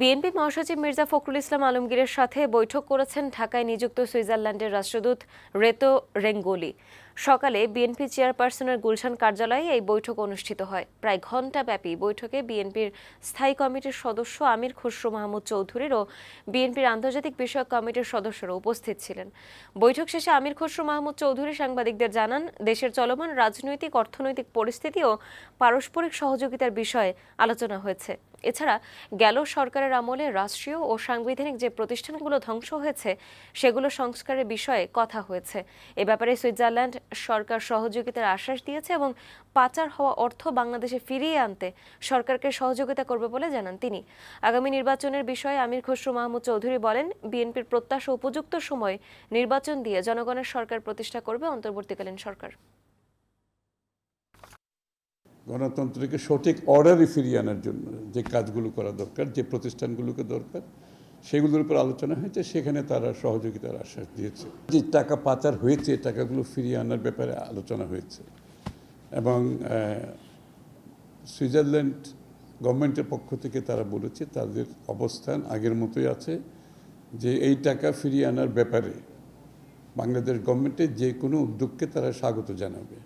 BNP মহাসচিব মির্জা ফখরুল ইসলাম আলমগীরের সাথে বৈঠক করেছেন ঢাকায় নিযুক্ত সুইজারল্যান্ডের রাষ্ট্রদূত রেতো রেঙ্গোলি। সকালে বিএনপি চেয়ারপারসনের গুলশান কার্যালয়ে এই বৈঠক অনুষ্ঠিত হয়। প্রায় ঘণ্টাব্যাপী বৈঠকে বিএনপির স্থায়ী কমিটির সদস্য আমির খসরু মাহমুদ চৌধুরীর ও বিএনপির আন্তর্জাতিক বিষয়ক কমিটির সদস্যরা উপস্থিত ছিলেন। বৈঠক শেষে আমির খসরু মাহমুদ চৌধুরী সাংবাদিকদের জানান, দেশের চলমান রাজনৈতিক, অর্থনৈতিক পরিস্থিতি ও পারস্পরিক সহযোগিতার বিষয়ে আলোচনা হয়েছে। এছাড়া গেল সরকারের আমলে রাষ্ট্রীয় ও সাংবিধানিক যে প্রতিষ্ঠানগুলো ধ্বংস হয়েছে, সেগুলো সংস্কারের বিষয়ে কথা হয়েছে। এ ব্যাপারে সুইজারল্যান্ড সরকার সহযোগিতার আশ্বাস দিয়েছে এবং পাচার হওয়া অর্থ বাংলাদেশে ফিরিয়ে আনতে সরকারকে সহযোগিতা করবে বলে জানান তিনি। আগামী নির্বাচনের বিষয়ে আমির খসরু মাহমুদ চৌধুরী বলেন, বিএনপির প্রত্যাশা উপযুক্ত সময় নির্বাচন দিয়ে জনগণের সরকার প্রতিষ্ঠা করবে অন্তর্বর্তীকালীন সরকার। গণতন্ত্রকে সঠিক অর্ডারে ফিরিয়ে আনার জন্য যে কাজগুলো করা দরকার, যে প্রতিষ্ঠানগুলোকে দরকার, সেগুলোর উপর আলোচনা হয়েছে। সেখানে তারা সহযোগিতার আশ্বাস দিয়েছে। যে টাকা পাচার হয়েছে টাকাগুলো ফিরিয়ে আনার ব্যাপারে আলোচনা হয়েছে। এবং সুইজারল্যান্ড গভর্নমেন্টের পক্ষ থেকে তারা বলেছে, তাদের অবস্থান আগের মতোই আছে, যে এই টাকা ফিরিয়ে আনার ব্যাপারে বাংলাদেশ গভর্নমেন্টের যে কোনো উদ্যোগকে তারা স্বাগত জানাবে।